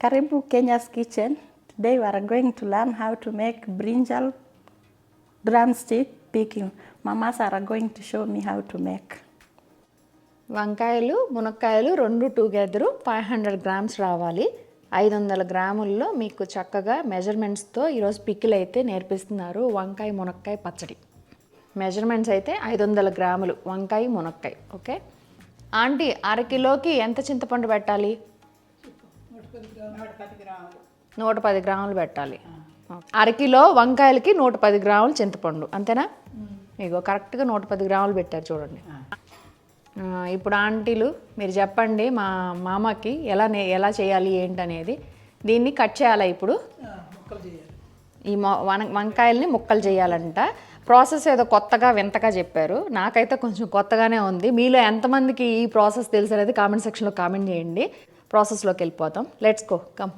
Karibu Kenya's Kitchen. Today we are going to learn how to make brinjal drumstick picking. Mamas are going to show me how to make. వంకాయలు మునక్కాయలు రెండు together five hundred grams రావాలి ఐదు వందల గ్రాముల్లో మీకు చక్కగా మెజర్మెంట్స్తో ఈరోజు పిక్కిలు అయితే నేర్పిస్తున్నారు వంకాయ మునక్కాయ పచ్చడి మెజర్మెంట్స్ అయితే ఐదు వందల గ్రాములు వంకాయ మునక్కాయ ఓకే ఆంటీ అరకిలోకి ఎంత చింతపండు పెట్టాలి నూట పది గ్రాములు పెట్టాలి. అరకిలో వంకాయలకి నూట పది గ్రాములు చింతపండు. అంతేనా? ఇగో కరెక్ట్గా నూట పది గ్రాములు పెట్టారు చూడండి. ఇప్పుడు ఆంటీలు మీరు చెప్పండి మా మామకి ఎలా నే ఎలా చేయాలి ఏంటనేది. దీన్ని కట్ చేయాలా ఇప్పుడు? ఈ వంకాయల్ని ముక్కలు చేయాలంట. ప్రాసెస్ ఏదో కొత్తగా వింతగా చెప్పారు. నాకైతే కొంచెం కొత్తగానే ఉంది. మీలో ఎంతమందికి ఈ ప్రాసెస్ తెలుసు అనేది కామెంట్ సెక్షన్లో కామెంట్ చేయండి. ప్రాసెస్లోకి వెళ్ళిపోతాం లెట్స్ గో కమ్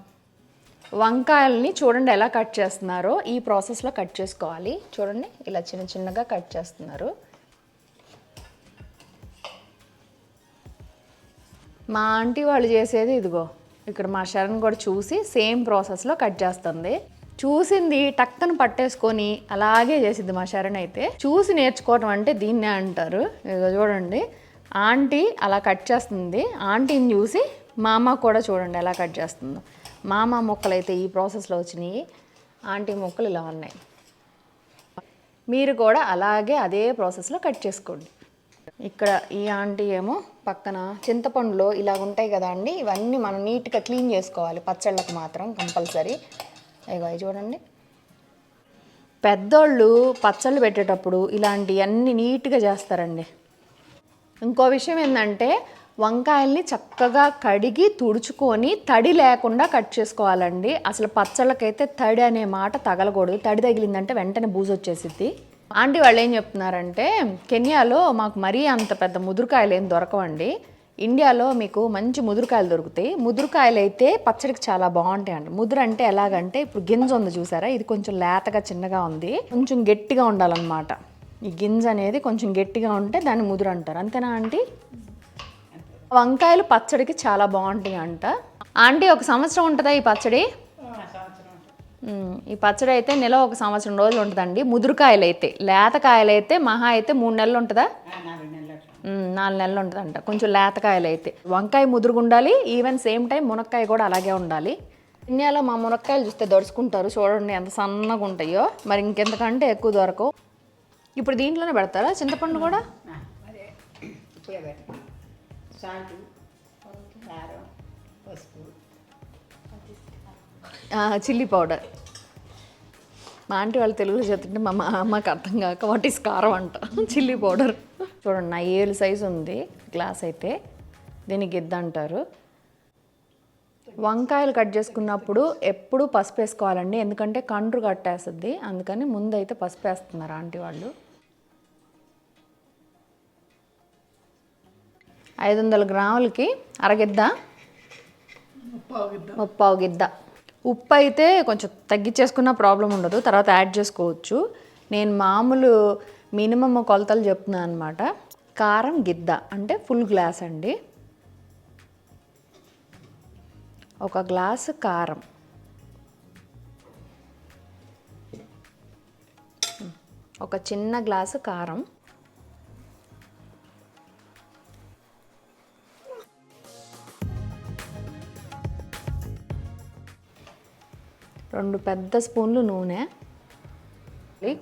వంకాయల్ని చూడండి ఎలా కట్ చేస్తున్నారో. ఈ ప్రాసెస్లో కట్ చేసుకోవాలి. చూడండి ఇలా చిన్న చిన్నగా కట్ చేస్తున్నారు. మా ఆంటీ వాళ్ళు చేసేది ఇదిగో ఇక్కడ మా శరణ్ కూడా చూసి సేమ్ ప్రాసెస్లో కట్ చేస్తుంది. చూసింది టక్కన పట్టేసుకొని అలాగే చేసింది మా శరణ్ అయితే. చూసి నేర్చుకోవటం అంటే దీన్నే అంటారు. ఇదిగో చూడండి ఆంటీ అలా కట్ చేస్తుంది. ఆంటీని చూసి మా అమ్మ కూడా చూడండి ఎలా కట్ చేస్తుందో. మా అమ్మ మొక్కలు అయితే ఈ ప్రాసెస్లో వచ్చినాయి. ఆంటీ మొక్కలు ఇలా ఉన్నాయి. మీరు కూడా అలాగే అదే ప్రాసెస్లో కట్ చేసుకోండి. ఇక్కడ ఈ ఆంటీ ఏమో పక్కన చింతపండులో ఇలా ఉంటాయి కదా అండి ఇవన్నీ మనం నీట్గా క్లీన్ చేసుకోవాలి. పచ్చళ్ళకు మాత్రం కంపల్సరీ. ఇగో అవి చూడండి. పెద్దోళ్ళు పచ్చళ్ళు పెట్టేటప్పుడు ఇలాంటివన్నీ నీట్గా చేస్తారండి. ఇంకో విషయం ఏంటంటే వంకాయల్ని చక్కగా కడిగి తుడుచుకొని తడి లేకుండా కట్ చేసుకోవాలండి. అసలు పచ్చళ్ళకైతే తడి అనే మాట తగలకూడదు. తడి తగిలిందంటే వెంటనే బూజు వచ్చేసిద్ది. ఆంటీ వాళ్ళు ఏం చెప్తున్నారంటే కెన్యాలో మాకు మరీ అంత పెద్ద ముదురుకాయలు ఏం దొరకవండి. ఇండియాలో మీకు మంచి ముదురుకాయలు దొరుకుతాయి. ముదురుకాయలు అయితే పచ్చడికి చాలా బాగుంటాయి అండి ముదురు అంటే ఎలాగంటే ఇప్పుడు గింజ ఉంది చూసారా? ఇది కొంచెం లేతగా చిన్నగా ఉంది. కొంచెం గట్టిగా ఉండాలన్నమాట. ఈ గింజ అనేది కొంచెం గట్టిగా ఉంటే దాన్ని ముదురు అంటారు. అంతేనా ఆంటీ? వంకాయలు పచ్చడికి చాలా బాగుంటాయి అంట ఆంటీ ఒక సంవత్సరం ఉంటుందా ఈ పచ్చడి? ఈ పచ్చడి అయితే నెల ఒక సంవత్సరం రోజులు ఉంటుందండి. ముదురుకాయలు అయితే లేతకాయలు అయితే మహా అయితే మూడు నెలలు ఉంటుందా? నాలుగు నెలలు ఉంటుందంట. కొంచెం లేతకాయలు అయితే వంకాయ ముదురుగా ఉండాలి ఈవెన్ సేమ్ టైం మునక్కాయ కూడా అలాగే ఉండాలి. ఇండియాలో మా మునక్కాయలు చూస్తే దడుచుకుంటారు. చూడండి ఎంత సన్నగా ఉంటాయో. మరి ఇంకెంతకంటే ఎక్కువ దొరకవు. ఇప్పుడు దీంట్లోనే పెడతారా? చింతపండు కూడా? సాల్ట్ కారం పసుపు. Chilli powder. మా ఆంటీ వాళ్ళు తెలుగులో చెప్తుంటే మా మా అమ్మకి అర్థం కాక వాట్ ఈస్ కారం? అంట. Chilli powder. చూడండి నా ఏలు సైజు ఉంది గ్లాస్ అయితే. దీనికి గిద్ద అంటారు వంకాయలు కట్ చేసుకున్నప్పుడు ఎప్పుడు పసుపు వేసుకోవాలండి? ఎందుకంటే కండ్రు కట్టేస్తుంది. అందుకని ముందు అయితే పసుపు వేస్తున్నారు ఆంటీ వాళ్ళు. ఐదు వందల గ్రాములకి అరగిద్ద. ముప్పావు గిద్ద ఉప్పు అయితే కొంచెం తగ్గించేసుకున్న ప్రాబ్లం ఉండదు తర్వాత యాడ్ చేసుకోవచ్చు. నేను మామూలు మినిమం కొలతలు చెప్తున్నాను అనమాట కారం గిద్ద అంటే ఫుల్ గ్లాస్ అండి. ఒక గ్లాసు కారం. ఒక చిన్న గ్లాసు కారం. రెండు పెద్ద స్పూన్లు నూనె.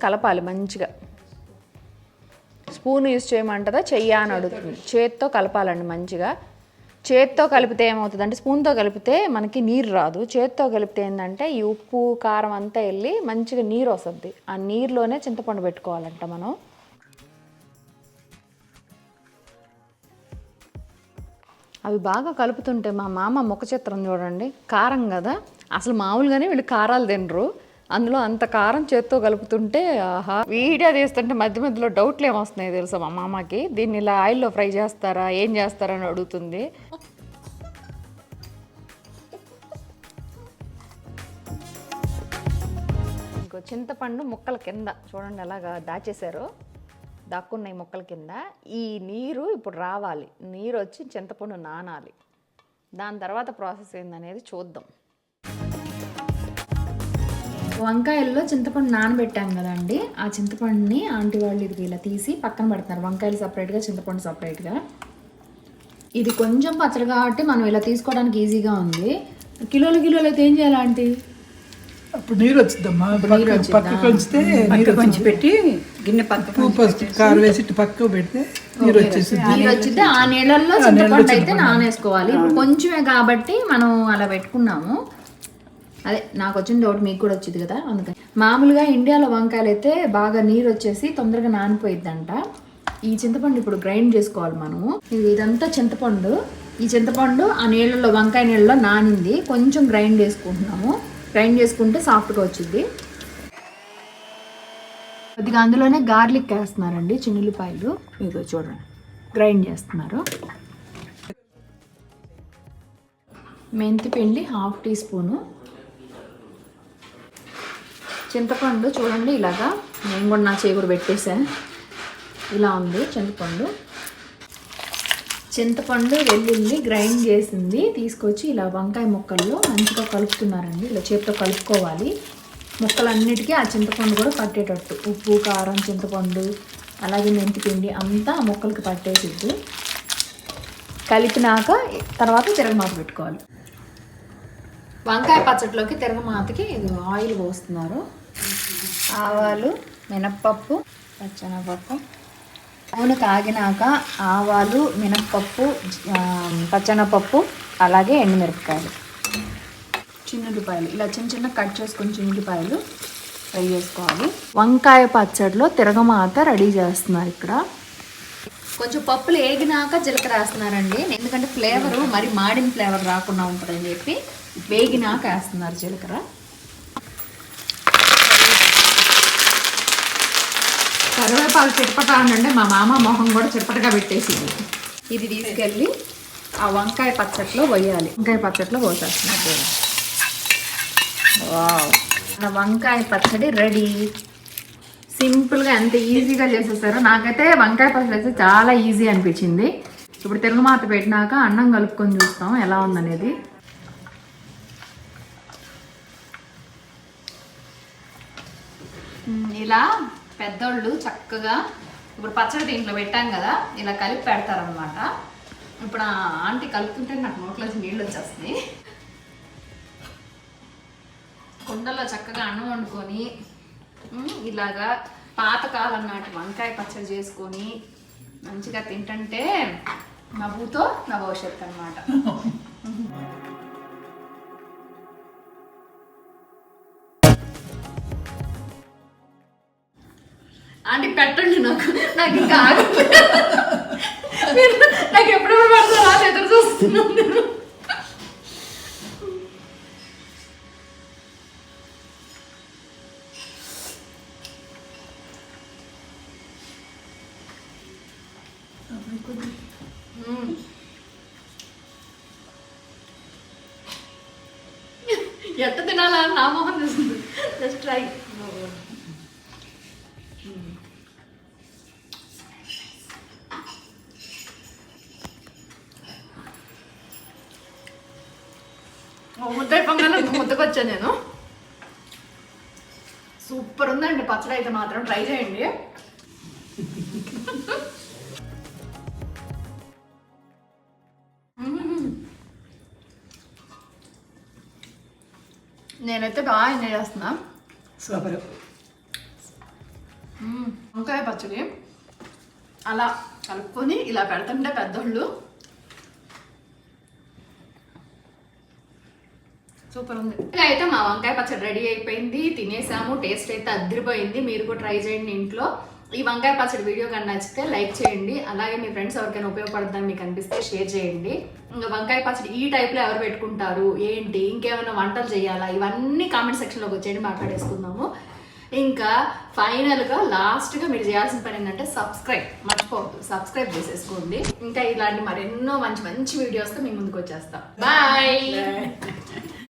కలపాలి మంచిగా. స్పూన్ యూస్ చేయమంటదా? చెయ్యి అని అడుగుతుంది చేత్తో కలపాలండి మంచిగా. చేత్తో కలిపితే ఏమవుతుంది అంటే స్పూన్తో కలిపితే మనకి నీరు రాదు. చేత్తో కలిపితే ఏంటంటే ఈ ఉప్పు కారం అంతా వెళ్ళి మంచిగా నీరు వస్తుంది. ఆ నీరులోనే చింతపండు పెట్టుకోవాలంట మనం. అవి బాగా కలుపుతుంటే మా మామ ముఖ చిత్రం చూడండి. కారం కదా? అసలు మామూలుగానే వీళ్ళు కారాలు తినరు. అందులో అంత కారం చేత్తో కలుపుతుంటే ఆహా వీడియో తీస్తుంటే మధ్య మధ్యలో డౌట్లు ఏమొస్తున్నాయి తెలుసా మా మామకి? దీన్ని ఇలా ఆయిల్లో ఫ్రై చేస్తారా? ఏం చేస్తారా అని అడుగుతుంది. ఇంకో చింతపండు ముక్కల కింద చూడండి ఎలాగా దాచేశారు. దాక్కున్నాయి మొక్కల కింద. ఈ నీరు ఇప్పుడు రావాలి. నీరు వచ్చి చింతపండు నానాలి. దాని తర్వాత ప్రాసెస్ ఏందనేది చూద్దాం. వంకాయల్లో చింతపండు నానబెట్టాం కదండి ఆ చింతపండుని ఆంటీ వాళ్ళు ఇది ఇలా తీసి పక్కన పెడుతున్నారు వంకాయలు సపరేట్గా చింతపండు సపరేట్గా ఇది కొంచెం పచ్చడి కాబట్టి మనం ఇలా తీసుకోవడానికి ఈజీగా ఉంది. కిలోలు కిలోలు అయితే ఏం చేయాలి ఆంటీ? అప్పుడు నీరు వచ్చిందమ్మా పక్క నీరు కొంచెం పెట్టి గిన్నె కారం వేసి పక్కకు పెడితే నీరు వచ్చేసింది నీరు వచ్చింది ఆ నీళ్ళల్లో చింతపండు అయితే నానేసుకోవాలి. ఇప్పుడు కొంచెమే కాబట్టి మనం అలా పెట్టుకున్నాము. అదే నాకు వచ్చిన డౌట్ మీకు కూడా వచ్చింది కదా అందుకని. మామూలుగా ఇండియాలో వంకాయలు అయితే బాగా నీరు వచ్చేసి తొందరగా నానిపోయిద్దంట. ఈ చింతపండు ఇప్పుడు గ్రైండ్ చేసుకోవాలి మనము. ఇది ఇదంతా చింతపండు. ఈ చింతపండు ఆ నీళ్ళలో వంకాయ నీళ్ళలో నానింది. కొంచెం గ్రైండ్ చేసుకుంటున్నాము. గ్రైండ్ చేసుకుంటే సాఫ్ట్గా వచ్చింది కొద్దిగా అందులోనే గార్లిక్ వేస్తున్నారండి చిన్నులపాయలు ఇదిగో చూడండి. గ్రైండ్ చేస్తున్నారు. మెంతి పిండి హాఫ్ టీ స్పూను. చింతపండు చూడండి ఇలాగా. నేను కూడా నా చేకూరు పెట్టేసాను ఇలా ఉంది చింతపండు. చింతపండు వెల్లుల్లి గ్రైండ్ చేసింది. తీసుకొచ్చి ఇలా వంకాయ ముక్కల్లో మంచిగా కలుపుతున్నారండి. ఇలా చేతితో కలుపుకోవాలి. ముక్కలన్నిటికీ ఆ చింతపండు కూడా పట్టేటట్టు. ఉప్పు కారం చింతపండు అలాగే మెంతిపిండి అంతా ఆ ముక్కలకి పట్టేసిద్ది. కలిపినాక తర్వాత తిరగమాత పెట్టుకోవాలి. వంకాయ పచ్చడిలోకి తిరగమాతకి ఇది ఆయిల్ పోస్తున్నారు. ఆవాలు మినప్పప్పు పచ్చనపప్పు. నూనె కాగినాక ఆవాలు మినప్పప్పు పచ్చనపప్పు అలాగే ఎండుమిరపకాయలు. చిన్నుల్లిపాయలు ఇలా చిన్న చిన్న కట్ చేసుకుని చిన్నుల్లిపాయలు ఫ్రై చేసుకోవాలి. వంకాయ పచ్చడిలో తిరగమాత రెడీ చేస్తున్నారు ఇక్కడ. కొంచెం పప్పులు వేగినాక జీలకర్ర వేస్తున్నారండి. ఎందుకంటే ఫ్లేవరు మరి మాడిన ఫ్లేవర్ రాకుండా ఉంటుందని చెప్పి వేగినాక వేస్తున్నారు జీలకర్ర. కరివేపాకు చిటపట అంటే మా మామ మొహం కూడా చిటపటగా పెట్టేసింది. ఇది తీసుకెళ్ళి ఆ వంకాయ పచ్చట్లో పోయాలి వంకాయ పచ్చట్లో పోసేస్తున్నారు వావ్. వంకాయ పచ్చడి రెడీ. సింపుల్గా ఎంత ఈజీగా చేసేసారో నాకైతే వంకాయ పచ్చడి అయితే చాలా ఈజీ అనిపించింది. ఇప్పుడు తిరుగుమాత పెట్టినాక అన్నం కలుపుకొని చూస్తాం ఎలా ఉందనేది. ఇలా పెద్దోళ్ళు చక్కగా ఇప్పుడు పచ్చడి దీంట్లో పెట్టాం కదా ఇలా కలిపి పెడతారనమాట ఇప్పుడు ఆ ఆంటీ కలుపుతుంటే నాకు నోట్లోంచి నీళ్ళు వచ్చేస్తుంది కుండలో చక్కగా అన్నం వండుకొని ఇలాగా పాతకాలం నాటి వంకాయ పచ్చడి చేసుకొని మంచిగా తింటుంటే నవ్వుతో నా భవిష్యత్తు అనమాట ఆంటీ పెట్టండి నాకు. నాకు ఇంకా మీరు నాకు ఎప్పుడెప్పుడు పడతారా? అని ఎదురు చూస్తున్నాను నేను ఎట్ట తినాలా? నా మొహం చూస్తుంది. జస్ట్ ట్రై ముద్దకొచ్చా నేను సూపర్ ఉందండి పచ్చడి అయితే మాత్రం ట్రై చేయండి. నేనైతే బాగా ఎంజాయ్ చేస్తున్నా. సూపర్. వంకాయ పచ్చడి. అలా కలుపుకొని ఇలా పెడుతుంటే పెద్దోళ్ళు సూపర్ ఉంది. ఇలా అయితే మా వంకాయ పచ్చడి రెడీ అయిపోయింది తినేసాము టేస్ట్ అయితే అద్దరిపోయింది మీరు కూడా ట్రై చేయండి ఇంట్లో. ఈ వంకాయ పచ్చడి వీడియో కానీ నచ్చితే లైక్ చేయండి. అలాగే మీ ఫ్రెండ్స్ ఎవరికైనా ఉపయోగపడుతుందని మీకు అనిపిస్తే షేర్ చేయండి. ఇంకా వంకాయ పచ్చడి ఈ టైప్లో ఎవరు పెట్టుకుంటారు? ఏంటి? ఇంకేమైనా వంటలు చేయాలా? ఇవన్నీ కామెంట్ సెక్షన్లోకి వచ్చేయండి మాట్లాడేసుకుందాము. ఇంకా ఫైనల్గా లాస్ట్గా మీరు చేయాల్సిన పని ఏంటంటే సబ్స్క్రైబ్ మర్చిపోవద్దు. సబ్స్క్రైబ్ చేసేసుకోండి. ఇంకా ఇలాంటి మరెన్నో మంచి మంచి వీడియోస్తో మీ ముందుకు వచ్చేస్తాం. బాయ్